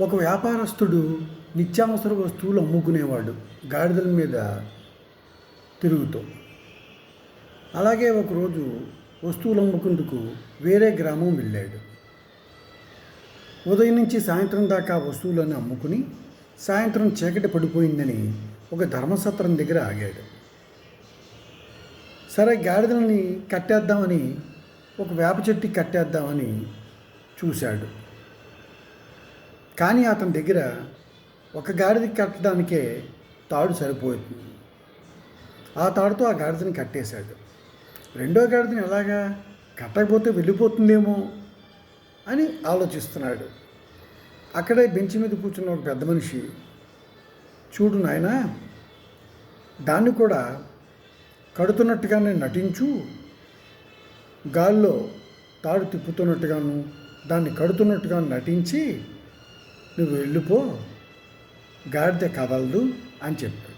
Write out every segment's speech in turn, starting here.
ఒక వ్యాపారస్తుడు నిత్యావసర వస్తువులు అమ్ముకునేవాడు గాడిదల మీద తిరుగుతూ. అలాగే ఒకరోజు వస్తువులు అమ్ముకుందుకు వేరే గ్రామం వెళ్ళాడు. ఉదయం నుంచి సాయంత్రం దాకా వస్తువులను అమ్ముకుని సాయంత్రం చీకటి పడిపోయిందని ఒక ధర్మసత్రం దగ్గర ఆగాడు. సరే గాడిదలని కట్టేద్దామని ఒక వేప చెట్టు కట్టేద్దామని చూశాడు. కానీ అతని దగ్గర ఒక గాడిదకి కట్టడానికే తాడు సరిపోతుంది. ఆ తాడుతో ఆ గాడిదని కట్టేశాడు. రెండో గాడిదని ఎలాగా కట్టకపోతే వెళ్ళిపోతుందేమో అని ఆలోచిస్తున్నాడు. అక్కడే బెంచ్ మీద కూర్చున్న ఒక పెద్ద మనిషి చూడు నాయనా దాన్ని కూడా కడుతున్నట్టుగానే నటించు. గాల్లో తాడు తిప్పుతున్నట్టుగాను దాన్ని కడుతున్నట్టుగా నటించి నువ్వు వెళ్ళిపో గాడిద కదలదు అని చెప్పాడు.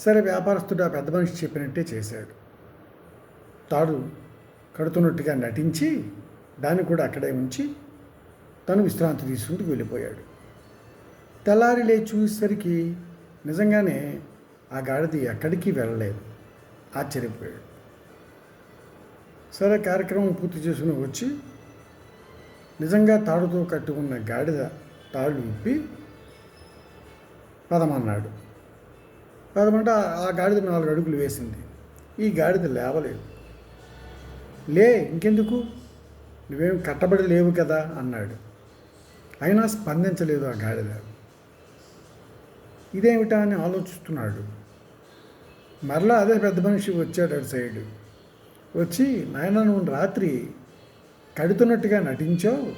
సరే వ్యాపారస్తుడు ఆ పెద్ద మనిషి చెప్పినట్టే చేశాడు. తాడు కడుతున్నట్టుగా నటించి దాన్ని కూడా అక్కడే ఉంచి తను విశ్రాంతి తీసుకుంటూ వెళ్ళిపోయాడు. తెల్లారి లేచి చూసేసరికి నిజంగానే ఆ గాడిద ఎక్కడికి వెళ్ళలేదు. ఆశ్చర్యపోయాడు. సరే కార్యక్రమం పూర్తి చేసుకుని వచ్చి నిజంగా తాడుతో కట్టుకున్న గాడిద తాళ్ళు విప్పి పదమన్నాడు. పదమంటే ఆ- గాడిద నాలుగు అడుగులు వేసింది. ఈ గాడిద లేవలేదు. లే ఇంకెందుకు? నువ్వేం కట్టబడి లేవు కదా అన్నాడు. అయినా స్పందించలేదు ఆ గాడిద. ఇదేమిటా అని ఆలోచిస్తున్నాడు. మరలా అదే పెద్ద మనిషి వచ్చాడు అటు సైడ్. వచ్చి నాయన నువ్వు రాత్రి కడుతున్నట్టుగా నటించావు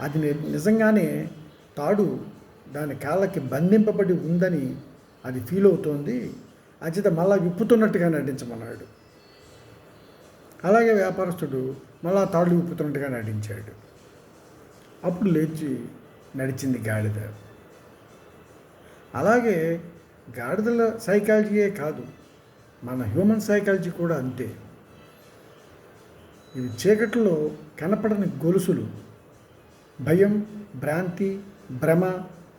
అది నిజంగానే తాడు దాని కాళ్ళకి బంధింపబడి ఉందని అది ఫీల్ అవుతోంది. అచిత మళ్ళా విప్పుతున్నట్టుగా నటించమన్నాడు. అలాగే వ్యాపారస్తుడు మళ్ళా తాడు విప్పుతున్నట్టుగా నటించాడు. అప్పుడు లేచి నడిచింది గాడిద అలాగే గాడిదల సైకాలజీయే కాదు మన హ్యూమన్ సైకాలజీ కూడా అంతే. ఇవి చీకట్లో కనపడని గొలుసులు. భయం భ్రాంతి భ్రమ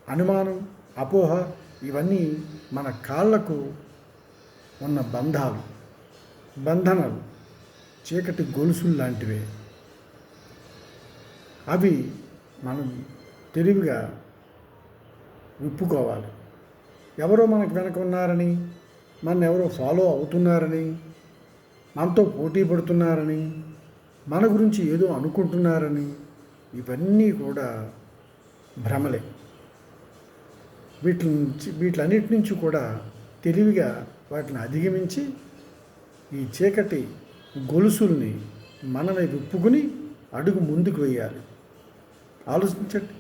అనుమానం అపోహ ఇవన్నీ మన కాళ్ళకు ఉన్న బంధాలు బంధనలు. చీకటి గొలుసులు లాంటివే. అవి మనం తెలివిగా విప్పుకోవాలి. ఎవరో మనకు వెనక ఉన్నారని మన ఎవరో ఫాలో అవుతున్నారని మనతో పోటీ పడుతున్నారని మన గురించి ఏదో అనుకుంటున్నారని ఇవన్నీ కూడా భ్రమలే. వీటి నుంచి వీటిలన్నిటి నుంచి కూడా తెలివిగా వాటిని అధిగమించి ఈ చీకటి గొలుసుల్ని మనమే విప్పుకుని అడుగు ముందుకు వేయాలి. ఆలోచించండి.